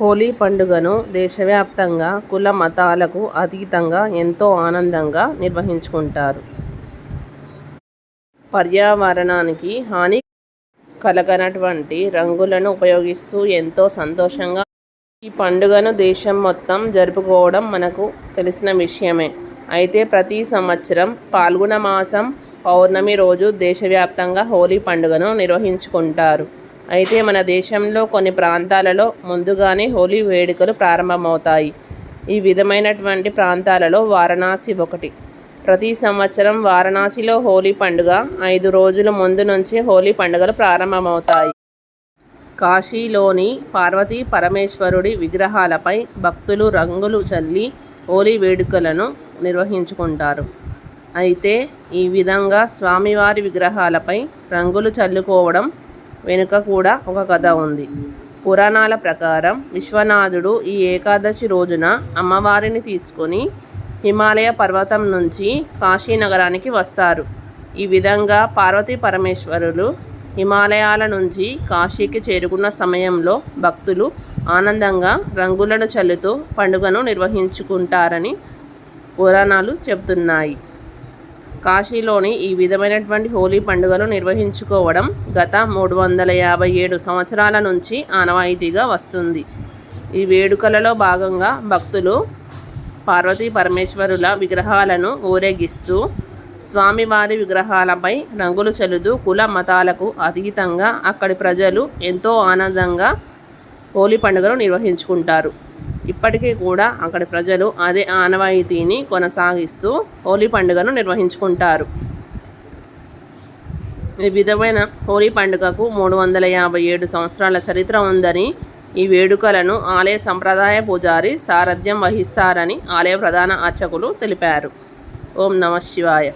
హోలీ పండుగను దేశవ్యాప్తంగా కుల మతాలకు అతీతంగా ఎంతో ఆనందంగా నిర్వహించుకుంటారు. పర్యావరణానికి హాని కలగనటువంటి రంగులను ఉపయోగిస్తూ ఎంతో సంతోషంగా ఈ పండుగను దేశం మొత్తం జరుపుకోవడం మనకు తెలిసిన విషయమే. అయితే ప్రతి సంవత్సరం పాల్గొన మాసం పౌర్ణమి రోజు దేశవ్యాప్తంగా హోలీ పండుగను నిర్వహించుకుంటారు. అయితే మన దేశంలో కొన్ని ప్రాంతాలలో ముందుగానే హోలీ వేడుకలు ప్రారంభమవుతాయి. ఈ విధమైనటువంటి ప్రాంతాలలో వారణాసి ఒకటి. ప్రతి సంవత్సరం వారణాసిలో హోలీ పండుగ ఐదు రోజుల ముందు నుంచే హోలీ పండుగలు ప్రారంభమవుతాయి. కాశీలోని పార్వతీ పరమేశ్వరుడి విగ్రహాలపై భక్తులు రంగులు చల్లి హోలీ వేడుకలను నిర్వహించుకుంటారు. అయితే ఈ విధంగా స్వామివారి విగ్రహాలపై రంగులు చల్లుకోవడం వెనుక కూడా ఒక కథ ఉంది. పురాణాల ప్రకారం విశ్వనాథుడు ఈ ఏకాదశి రోజున అమ్మవారిని తీసుకొని హిమాలయ పర్వతం నుంచి కాశీ నగరానికి వస్తారు. ఈ విధంగా పార్వతీ పరమేశ్వరులు హిమాలయాల నుంచి కాశీకి చేరుకున్న సమయంలో భక్తులు ఆనందంగా రంగులను చల్లుతూ పండుగను నిర్వహించుకుంటారని పురాణాలు చెబుతున్నాయి. కాశీలోని ఈ విధమైనటువంటి హోలీ పండుగను నిర్వహించుకోవడం గత మూడు వందల యాభై ఏడు సంవత్సరాల నుంచి ఆనవాయితీగా వస్తుంది. ఈ వేడుకలలో భాగంగా భక్తులు పార్వతీ పరమేశ్వరుల విగ్రహాలను ఊరేగిస్తూ స్వామివారి విగ్రహాలపై రంగులు చల్లుతూ కుల మతాలకు అతీతంగా అక్కడి ప్రజలు ఎంతో ఆనందంగా హోలీ పండుగను నిర్వహించుకుంటారు. ఇప్పటికీ కూడా అక్కడి ప్రజలు అదే ఆనవాయితీని కొనసాగిస్తూ హోలీ పండుగను నిర్వహించుకుంటారు. ఈ విధమైన హోలీ పండుగకు మూడు వందల యాభై ఏడు సంవత్సరాల చరిత్ర ఉందని, ఈ వేడుకలను ఆలయ సంప్రదాయ పూజారి సారథ్యం వహిస్తారని ఆలయ ప్రధాన అర్చకులు తెలిపారు. ఓం నమశ్శివాయ